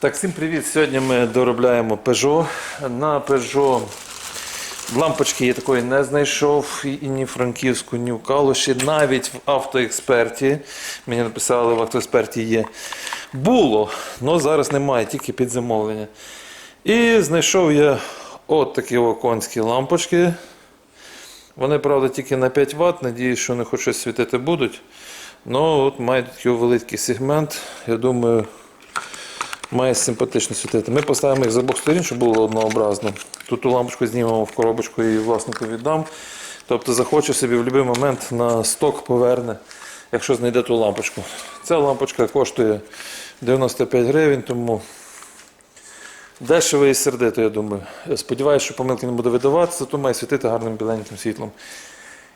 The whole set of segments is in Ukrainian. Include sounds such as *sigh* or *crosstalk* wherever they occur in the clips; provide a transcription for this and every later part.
Так, всім привіт! Сьогодні ми доробляємо Peugeot. На Peugeot лампочки я такої не знайшов і ні в Франківську, ні в Калуші. Навіть в автоексперті. Мені написали, в автоексперті є. Було, але зараз немає, тільки під замовлення. І знайшов я от такі оконські лампочки. Вони, правда, тільки на 5 Вт. Надіюсь, що вони хоч щось світити будуть. Ну, от мають такий великий сегмент. Я думаю, має симпатично світити. Ми поставимо їх з обох сторін, щоб було однообразно. Тут ту лампочку знімемо в коробочку і власнику віддам. Тобто захоче собі в будь-який момент на сток поверне, якщо знайде ту лампочку. Ця лампочка коштує 95 гривень, тому дешево і сердито, я думаю. Сподіваюся, що помилки не буде видаватися, зато має світити гарним біленьким світлом.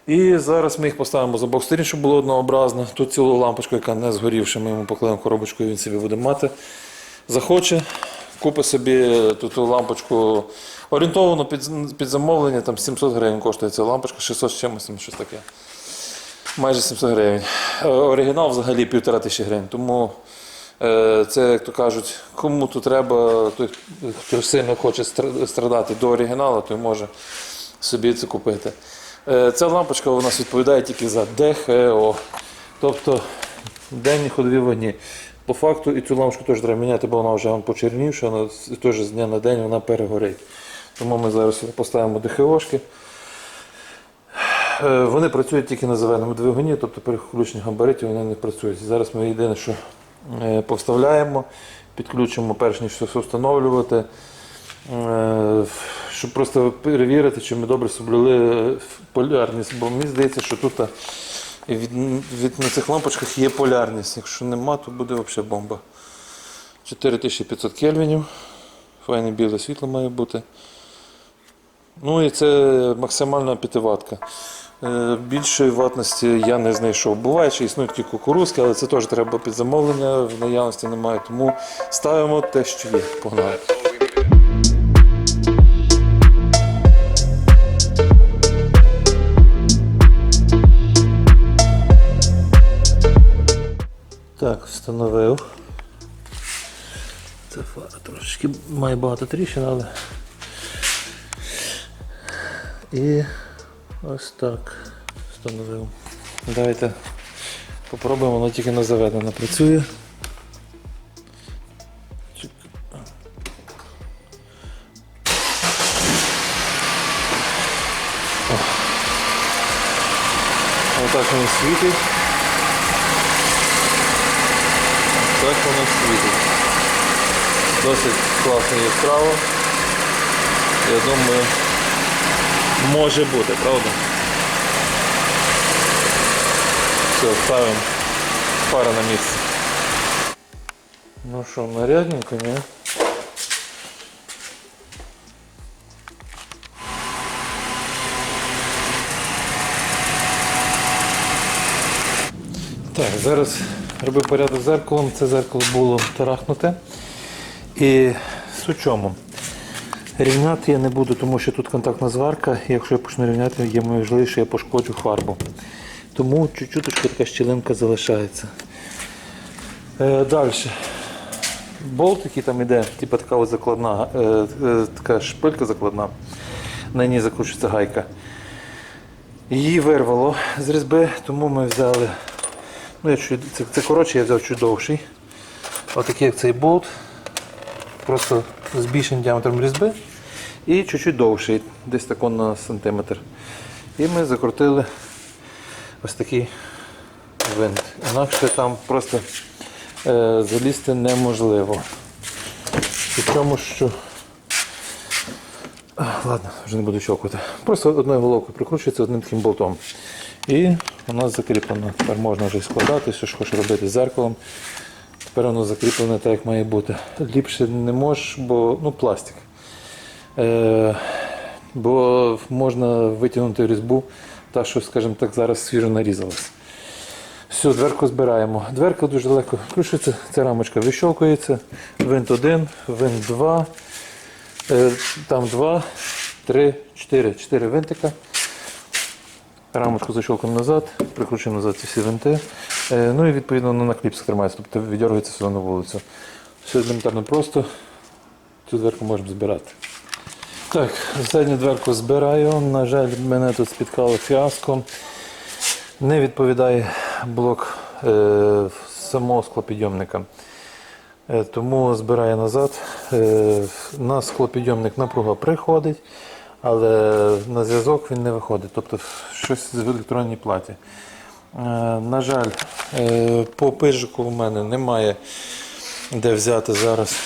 І зараз ми їх поставимо з обох сторін, щоб було однообразно. Тут цілу лампочку, яка не згорівша, ми йому поклеїмо коробочку і він собі буде мати. Захоче, купить собі ту лампочку орієнтовано під, під замовлення, там 700 гривень коштує ця лампочка, 600 з чимось, щось таке. Майже 700 гривень. Е, Оригінал взагалі півтора тисячі гривень. Тому е, це, як то кажуть, кому тут треба, той, хто сильно хоче страдати до оригіналу, той може собі це купити. Е, Ця лампочка у нас відповідає тільки за ДХО, тобто денні ходові вогні. По факту і цю лампочку теж треба міняти, бо вона вже почернівша, вона теж з дня на день вона перегорить. Тому ми зараз поставимо ДХОшки. Е, Вони працюють тільки на зеленому двигуні, тобто при включенні габаритів вони не працюють. Зараз ми єдине, що е, повставляємо, підключимо перш ніж все встановлювати, е, щоб просто перевірити, чи ми добре соблюли полярність. Бо мені здається, що тут е, від, від, на цих лампочках є полярність. Якщо нема, то буде взагалі бомба. 4500 кельвінів. Файне біле світло має бути. Ну і це максимальна п'ятиватка. Е, Більшої ватності я не знайшов. Буває, що існують такі кукурузки, але це теж треба під замовлення, в наявності немає. Тому ставимо те, що є. Погнали. Так, встановив. Це фара трошечки має багато тріщин, але. І ось так встановив. Давайте попробуємо, воно тільки не заведено працює. Чик. О. Отак воно світить. Так воно світить. Досить класно яскраво. Я думаю, може бути, правда? Все, ставимо фара на місце. Ну що, нарядненько, ні? Так, зараз робив порядок з зеркалом. Це зеркало було тарахнуте. І суть в чому? Рівняти я не буду, тому що тут контактна зварка, і якщо я почну рівняти, є можливість, що я пошкоджу фарбу. Тому чуть-чуть така щілинка залишається. Е, Далі. Болт, який там іде, типу така ось закладна, е, е, така шпилька закладна, на ній закручується гайка. Її вирвало з різьби, тому ми взяли. Ну, я чуть, це, це коротше, я взяв чуть довший. Отакий як цей болт. Просто з більшим діаметром різьби і чуть-чуть довший, десь тако на сантиметр. І ми закрутили ось такий винт. Інакше там просто е, залізти неможливо. Причому, що. Ладно, вже не буду щелкувати. Просто одною головкою прикручується одним таким болтом. І у нас закріплено. Тепер можна вже складати, що ж хочеш робити з зеркалом. Тепер воно закріплене так, як має бути. Ліпше не можеш, бо ну, пластик. Е, бо можна витягнути різьбу, та що, скажімо так, зараз свіжо нарізалась. Все, дверку збираємо. Дверка дуже легко крушиться, ця рамочка вищолкується. Винт 1, винт 2, е, там 2, 3, 4, 4 винтика. Рамочку защолкуємо назад, прикручуємо назад ці всі винти. Е, Ну і відповідно на кліпсах тримається, тобто віддергується сюди на вулицю. Все елементарно просто. Цю дверку можемо збирати. Так, задню дверку збираю. На жаль, мене тут спіткало фіаско. Не відповідає блок е, самого склопідйомника. Е, тому збираю назад. Е, на склопідйомник напруга приходить, але на зв'язок він не виходить. Тобто щось в електронній платі. Е, на жаль, е, по пижику в мене немає де взяти зараз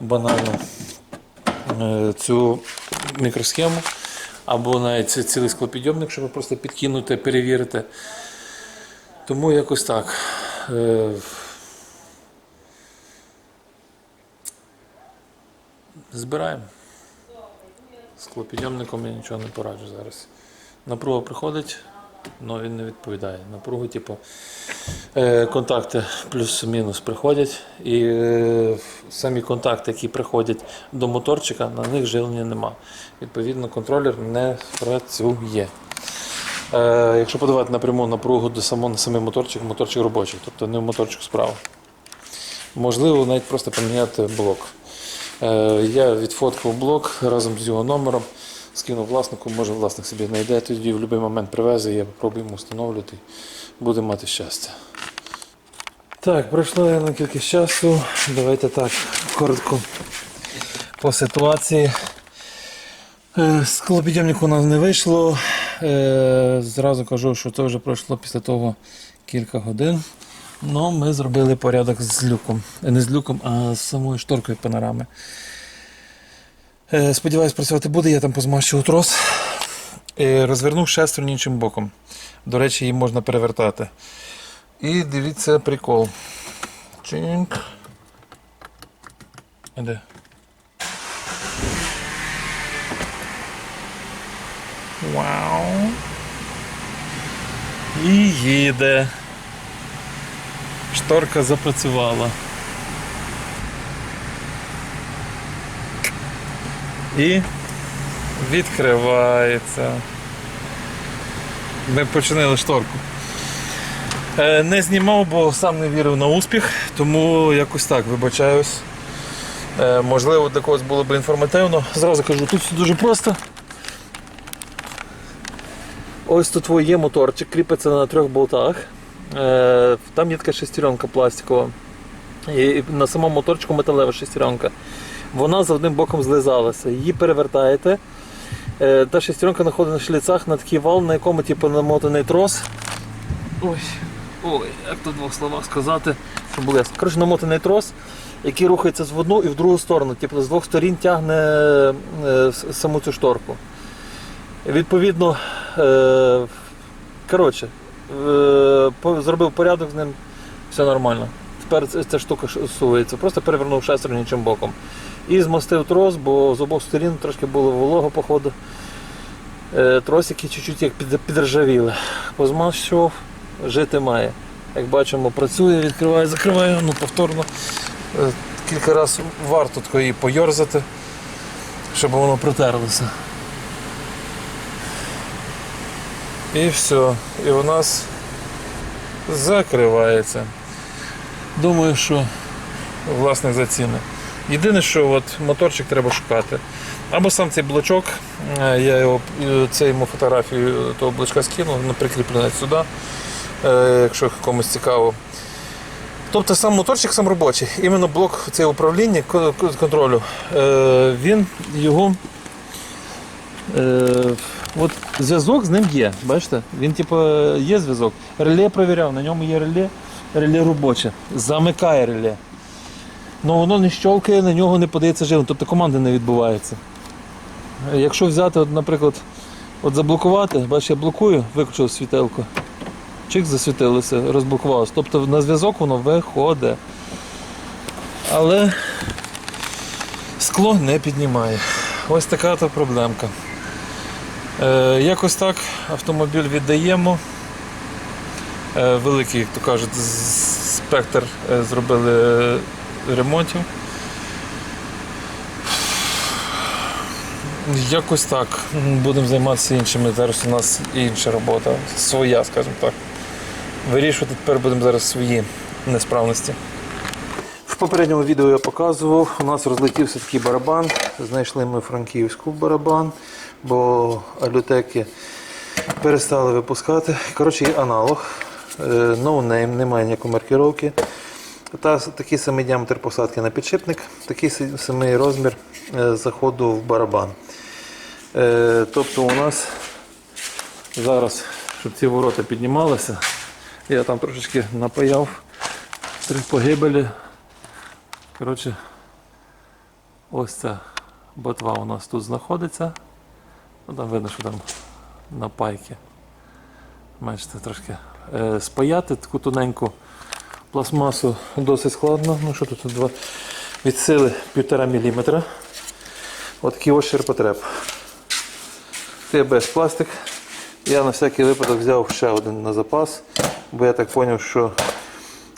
банально цю мікросхему або навіть цілий склопідйомник, щоб просто підкинути, перевірити. Тому якось так. Збираємо. Склопідйомником я нічого не пораджу зараз. Напруга приходить, але він не відповідає. Напругу, типу, е, контакти плюс-мінус приходять. І е, самі контакти, які приходять до моторчика, на них живлення нема. Відповідно, контролер не працює. Е, якщо подавати напряму напругу до самого самий моторчик, моторчик робочий, тобто не в моторчик справа. Можливо, навіть просто поміняти блок. Е, Я відфоткав блок разом з його номером, скинув власнику, може власник собі знайде, тоді в будь-який момент привезе, я попробую йому встановлювати, буде мати щастя. Так, пройшло на кількість часу. Давайте так, коротко по ситуації. Е, Склопідйомник у нас не вийшло. Е, Зразу кажу, що це вже пройшло після того кілька годин. Ну, ми зробили порядок з люком. Е, Не з люком, а з самою шторкою панорами. Е, Сподіваюсь, працювати буде, я там позмащував трос. Розвернув шестерню іншим боком. До речі, її можна перевертати. І дивіться прикол. Чинк. Де? Вау. І їде. Шторка запрацювала. І відкривається. Ми починили шторку. Е, Не знімав, бо сам не вірив на успіх, тому якось так вибачаюсь. Е, Можливо, для когось було б інформативно. Зразу кажу, тут все дуже просто. Ось тут є моторчик, кріпиться на трьох болтах. Е, Там є така шестеренка пластикова. І на самому моторчику металева шестеренка. Вона з одним боком злизалася. Її перевертаєте. Е, Та шестеренка знаходиться на шліцах на такий вал, на якому типу, намотаний трос. Ой, ой, як тут двох словах сказати, щоб було ясно. Коротше, намотаний трос, який рухається з в одну і в другу сторону. Тобто з двох сторін тягне е, саму цю шторку. Відповідно, коротше, зробив порядок з ним, все нормально. Тепер ця- штука сувається. Просто перевернув шестерню іншим боком. І змастив трос, бо з обох сторін трошки було волого, походу. Е, Тросики чуть-чуть як підржавіли. Позмащував, жити має. Як бачимо, працює, відкриває, закриває, ну повторно. Е, Кілька разів варто її пойорзати, щоб воно притерлося. І все. І у нас закривається. Думаю, що власник заціни. Єдине, що от моторчик треба шукати. Або сам цей блочок, е, я його, е, це йому фотографію того блочка скинув, ну, прикріплений сюди, е, якщо комусь цікаво. Тобто сам моторчик сам робочий. Іменно блок цей управління ко- ко- контролю, він його. От зв'язок з ним є. Бачите? Він типу є зв'язок. Реле провіряв, на ньому є реле, реле робоче. Замикає реле. Ну воно не щолкає, на нього не подається живлення, тобто команди не відбувається. Якщо взяти, от, наприклад, от заблокувати, бачиш, я блокую, виключив світелку. Чик засвітилося, розблокувалося. Тобто на зв'язок воно виходить. Але скло не піднімає. Ось така то проблемка. Е, якось так автомобіль віддаємо. Е, великий, як то кажуть, спектр е, зробили ремонтів. Якось так. Будемо займатися іншими. Зараз у нас інша робота, своя, скажімо так. Вирішувати тепер будемо зараз свої несправності. В попередньому відео я показував, у нас розлетівся такий барабан. Знайшли ми франківську барабан, бо алютеки перестали випускати. Коротше, є аналог. Е, No name, немає ніякої маркировки. Та, такий самий діаметр посадки на підшипник, такий самий розмір е, заходу в барабан. Е, тобто у нас зараз, щоб ці ворота піднімалися, я там трошечки напаяв три погибелі. Коротше, ось ця ботва у нас тут знаходиться. Ну, там видно, що там на пайки. Бачите, трошки е, спаяти таку тоненьку пластмасу досить складно. Ну що тут два від сили 1,5 мм. Отакий ось ширпотреб. Без пластик. Я на всякий випадок взяв ще один на запас, бо я так зрозумів, що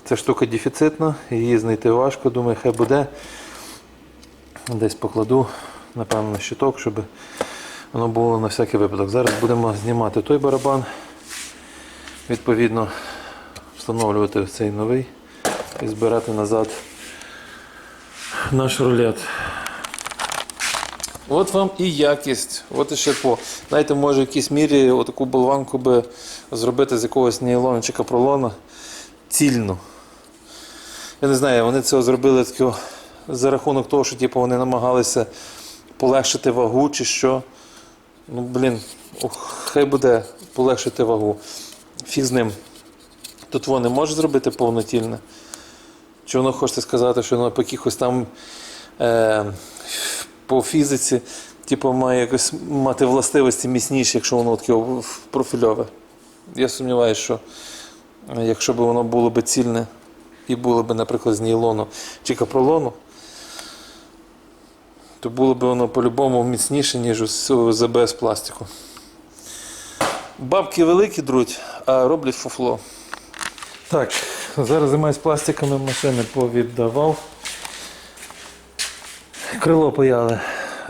ця штука дефіцитна, її знайти важко. Думаю, хай буде. Десь покладу, напевно, на щиток, щоб воно було на всякий випадок. Зараз будемо знімати той барабан, відповідно, встановлювати цей новий і збирати назад наш рулет. От вам і якість, от і шипо. Знаєте, може в якійсь мірі отаку болванку би зробити з якогось нейлону чи капролона цільно. Я не знаю, вони це зробили тако, за рахунок того, що типу, вони намагалися полегшити вагу чи що. Ну, блін, хай буде полегшити вагу. Фіг з ним. Тут воно не може зробити повнотільне. Чи воно хочете сказати, що воно по якихось там е, по фізиці, типу, має якось мати властивості міцніші, якщо воно таке профільове. Я сумніваюся, що е, якщо б воно було б цільне і було б, наприклад, з нейлону чи капролону, то було б воно по-любому міцніше, ніж з ЗБС пластику. Бабки великі друуть, а роблять фуфло. Так, зараз займаюсь пластиками машини повіддавав. Крило паяли.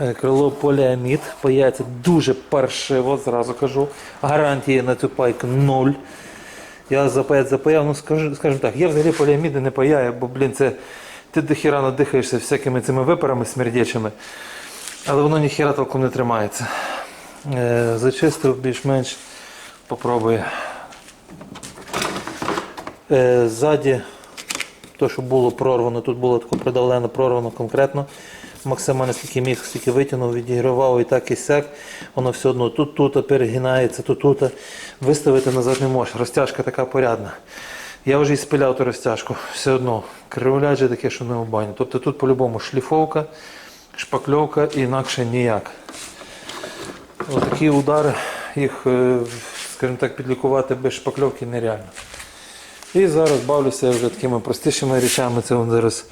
Е, Крило поліамід. Паяється дуже паршиво, зразу кажу. Гарантії на цю пайку нуль. Я запаяв, запаяв, ну скажу, скажімо так, я взагалі поліаміди не паяю, бо, блін, це ти до хіра надихаєшся всякими цими випарами смердячими, але воно ніхіра толком не тримається. Е, зачистив більш-менш, попробую. Е, ззаді, то, що було прорвано, тут було тако придавлено, прорвано конкретно. Максимально скільки міг, скільки витягнув, відігравав і так і сяк. Воно все одно тут тут перегинається, тут тут. Виставити назад не можеш. Розтяжка така порядна. Я вже і спиляв ту розтяжку. Все одно. Криволяджі таке, що не в баню. Тобто тут по-любому шліфовка, шпакльовка інакше ніяк. Отакі удари, їх, е, скажімо так, підлікувати без шпакльовки нереально. І зараз бавлюся вже такими простішими речами. Це вон зараз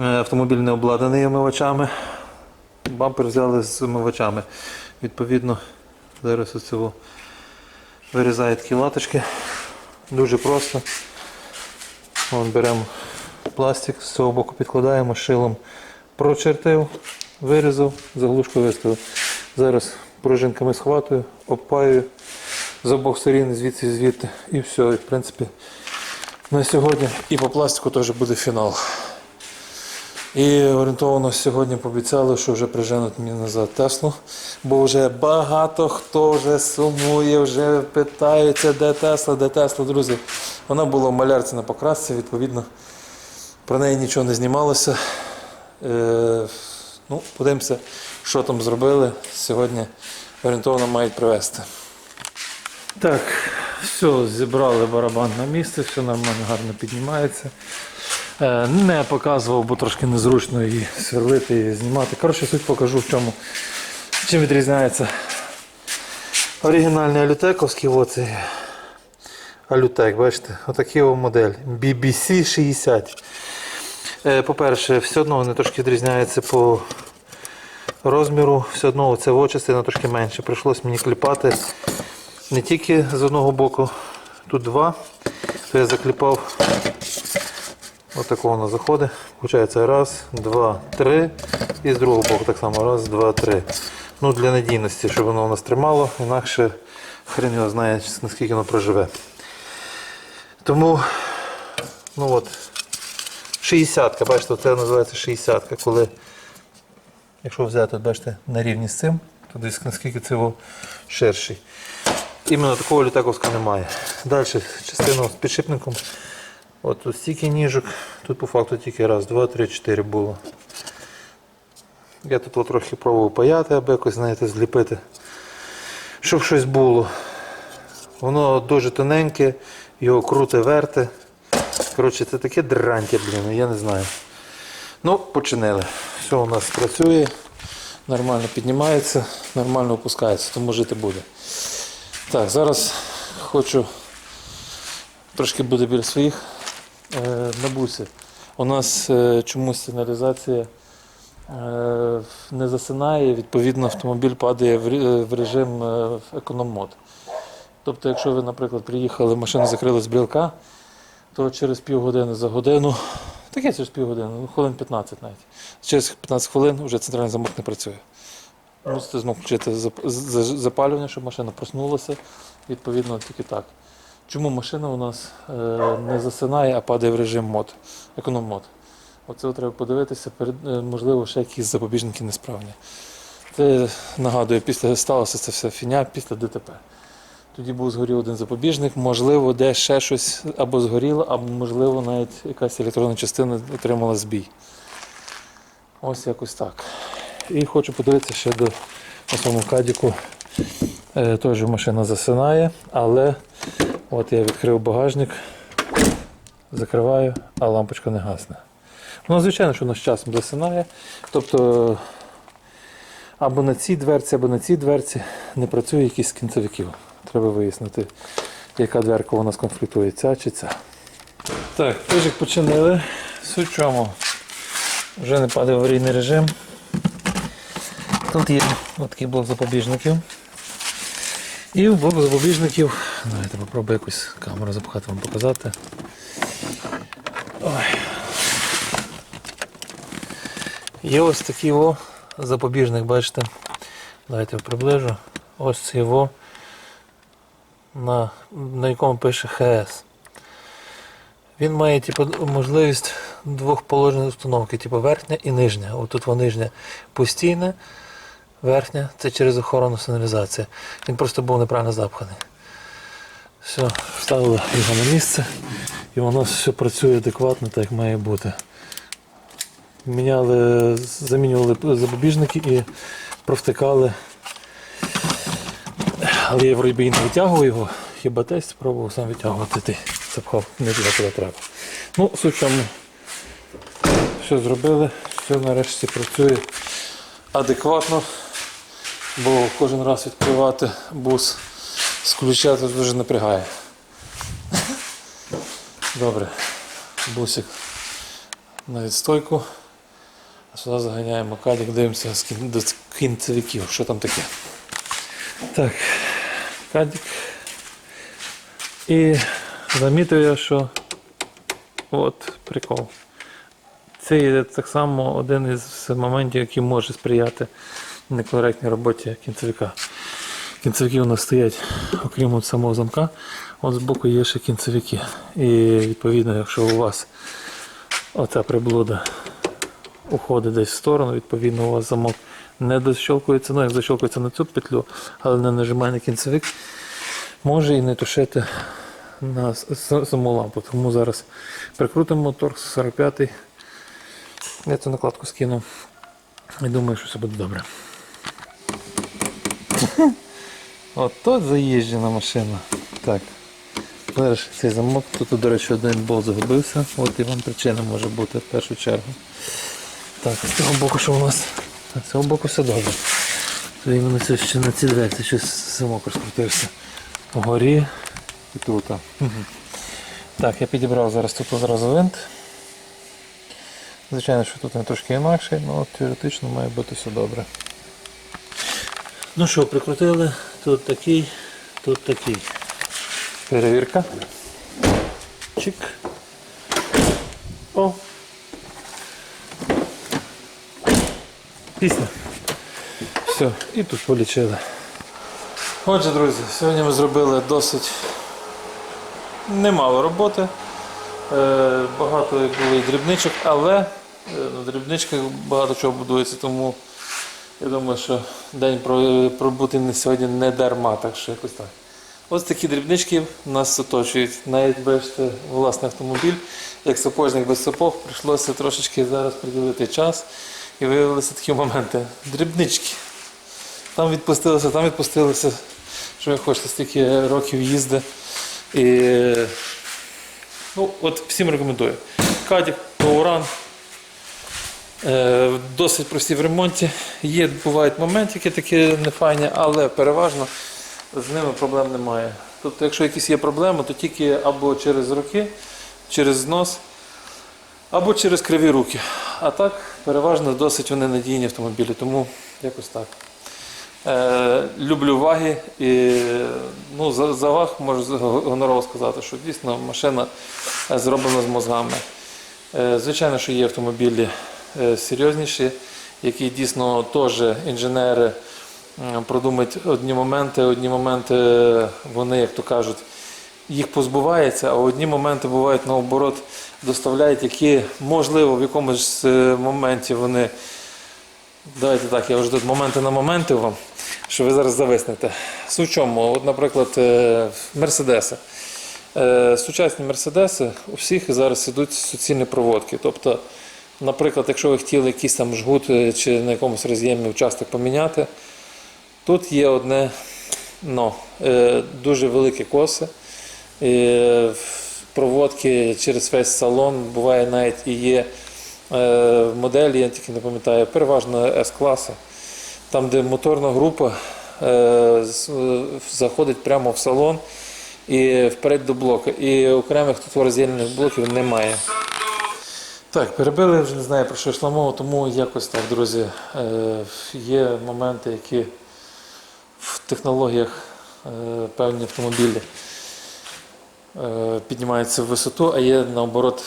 е, автомобіль не обладнаний омивачами. Бампер взяли з омивачами. Відповідно, зараз оцього вирізаю такі латочки. Дуже просто. Вон беремо пластик, з цього боку підкладаємо, шилом прочертив, вирізав, заглушку виставив. Зараз пружинками схватую, обпаюю з обох сторін, звідси звідти. І все. І, в принципі, на сьогодні і по пластику теж буде фінал. І орієнтовано сьогодні пообіцяли, що вже приженуть мені назад Теслу, бо вже багато хто вже сумує, вже питається, де Тесла, де Тесла, друзі. Вона була в малярці на покрасці, відповідно, про неї нічого не знімалося. Е, ну, подивимося, що там зробили. Сьогодні орієнтовно мають привезти. Так, все, зібрали барабан на місце, все нормально, гарно піднімається. Е, Не показував, бо трошки незручно її сверлити і знімати. Коротше, суть покажу, в чому. Чим відрізняється оригінальний алютековський, оцей алютек, бачите, отакий о модель BBC 60. Е, По-перше, все одно вони трошки відрізняються по розміру, все одно ця частина трошки менше. Прийшлось мені кліпати не тільки з одного боку, тут два, то я закліпав отако воно заходить. Получається раз, два, три. І з другого боку так само. Раз, два, три. Ну для надійності, щоб воно у нас тримало, інакше хрен його знає, наскільки воно проживе. Тому, ну от, 60-ка, бачите, це називається 60-ка, коли, якщо взяти, бачите, на рівні з цим, то десь наскільки це ширший. Іменно такого літаковська немає. Далі частина з підшипником. От тут стільки ніжок, тут по факту тільки раз, два, три, чотири було. Я тут трохи пробував паяти, аби якось, знаєте, зліпити, щоб щось було. Воно дуже тоненьке, його круте верте. Коротше, це таке дрантя, блін, я не знаю. Ну, починили. Все у нас працює, нормально піднімається, нормально опускається, тому жити буде. Так, зараз хочу трошки буде біля своїх е, на бусі. У нас е, чомусь сигналізація е, не засинає, відповідно, автомобіль падає в, режим е, економ-мод. Тобто, якщо ви, наприклад, приїхали, машина закрилась з брілка, то через півгодини за годину, таке через півгодини, ну, хвилин 15 навіть. Через 15 хвилин вже центральний замок не працює. Мусите знову включити запалювання, щоб машина проснулася. Відповідно, тільки так. Чому машина у нас е, не засинає, а падає в режим мод, економ-мод? Оце треба подивитися, е, можливо, ще якісь запобіжники несправні. Це нагадую, після сталося це все фіня після ДТП. Тоді був згорів один запобіжник, можливо, де ще щось або згоріло, або можливо навіть якась електронна частина отримала збій. Ось якось так. І хочу подивитися ще до на своєму кадіку. Е, теж машина засинає, але от я відкрив багажник, закриваю, а лампочка не гасне. Ну, звичайно, що вона з часом засинає. Тобто або на цій дверці, або на цій дверці не працює якийсь з кінцевиків. Треба вияснити, яка дверка у нас конфліктує, ця чи ця. Так, тижик починили. Суть чому. Вже не падає аварійний режим. Тут є такий блок запобіжників. І в блок запобіжників. Давайте попробую якусь камеру запхати вам показати. Ой. Є ось такий о запобіжник, бачите. Давайте приближу. Ось цей во, на, на якому пише ХС. Він має типу, можливість двох положень установки, типу верхня і нижня. От тут нижня постійне, верхня це через охорону сигналізація. Він просто був неправильно запханий. Все, вставили його на місце і воно все працює адекватно, так як має бути. Міняли, замінювали запобіжники і провтикали. Але я вроді не витягував його, хіба тесть спробував сам витягувати, ти запхав не туди, куди треба. Ну, суть все зробили, все нарешті працює адекватно, бо кожен раз відкривати бус з ключа це дуже напрягає. Добре, бусик на відстойку. А сюди заганяємо кадік, дивимося до кінцевиків, що там таке. Так, кадік. І замітив я, що от прикол. Це є так само один із моментів, який може сприяти некоректній роботі кінцевика. Кінцевики у нас стоять, окрім от самого замка, от збоку є ще кінцевики. І відповідно, якщо у вас оця приблуда уходить десь в сторону, відповідно у вас замок не дощолкується, ну як защолкується на цю петлю, але не нажимає на кінцевик, може і не тушити на саму лампу. Тому зараз прикрутимо торкс 45 я цю накладку скину. І думаю, що все буде добре. *laughs* От тут заїжджена машина. Так. Зараз цей замок. Тут, до речі, один болт загубився. От і вам причина може бути в першу чергу. Так, з цього боку що у нас? З цього боку все добре. То іменно це ще на ці дверці щось замок розкрутився. Вгорі і тут. Так, я підібрав зараз тут одразу винт. Звичайно, що тут не трошки інакше, але теоретично має бути все добре. Ну що, прикрутили, тут такий, тут такий. Перевірка. Чик. О. Пісня. Все, і тут полічили. Отже, друзі, сьогодні ми зробили досить немало роботи. Е, багато було дрібничок, але е, на дрібничках багато чого будується, тому я думаю, що день про- пробути не сьогодні не дарма, так що якось так. Ось такі дрібнички нас оточують. Навіть бачите, власний автомобіль, як сапожник без сапог, прийшлося трошечки зараз приділити час і виявилися такі моменти. Дрібнички. Там відпустилося, там відпустилося. Що ви хочете, стільки років їзди. І ну, от всім рекомендую. Кадік, Тауран. Е, досить прості в ремонті. Є, бувають моментики такі нефайні, але переважно з ними проблем немає. Тобто, якщо якісь є проблеми, то тільки або через руки, через знос, або через криві руки. А так, переважно досить вони надійні автомобілі, тому якось так. Е, люблю ваги і ну, за, за ваг можу гонорово сказати, що дійсно машина зроблена з мозгами. Е, звичайно, що є автомобілі серйозніші, які дійсно теж інженери продумають одні моменти, одні моменти е, вони, як то кажуть, їх позбуваються, а одні моменти бувають наоборот доставляють, які можливо в якомусь е, моменті вони. Давайте так, я вже тут моменти на моменти вам, що ви зараз зависнете. Суть чому? От, наприклад, е, мерседеси. Е, Сучасні мерседеси у всіх зараз ідуть суцільні проводки. Тобто, наприклад, якщо ви хотіли якийсь там жгут е, чи на якомусь роз'ємі участок поміняти, тут є одне. Е, Дуже великі коси. Е, Проводки через весь салон, буває навіть і є моделі, я тільки не пам'ятаю, переважно С-класи, там, де моторна група заходить прямо в салон і вперед до блоку. І окремих тут роздільних блоків немає. Так, перебили, вже не знаю про що йшла мова, тому якось так, друзі. Е, є моменти, які в технологіях е, певні автомобілі е, піднімаються в висоту, а є наоборот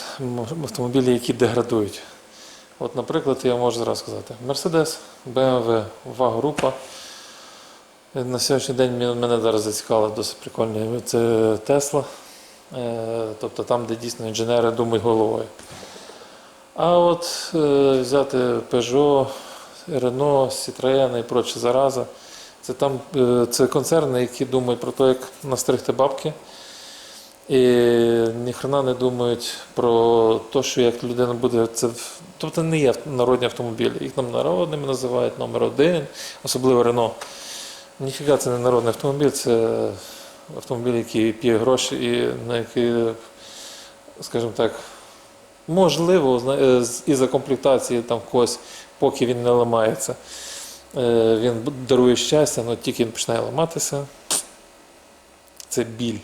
автомобілі, які деградують. От, наприклад, я можу зараз сказати: Mercedes, BMW, ваг-група. Е, На сьогоднішній день мене зараз зацікавило досить прикольно. Це е, тобто там, де дійсно інженери думають головою. А от е, взяти Peugeot, Renault, Citroën і прочі зараза. Це там е, це концерни, які думають про те, як настригти бабки. І ніхрена не думають про те, що як людина буде. Це тобто не є народні автомобілі. Їх там народними називають номер один, особливо Рено. Ніфіга це не народний автомобіль, це автомобіль, який п'є гроші і на який, скажімо так, можливо, е, із-за комплектації там когось, поки він не ламається. е, Він дарує щастя, але тільки він починає ламатися. Це біль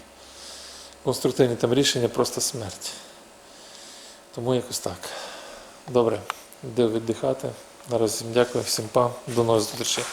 конструктивні там рішення просто смерть. Тому якось так. Добре, йду віддихати. Наразі дякую, всім па, до нових зустрічей.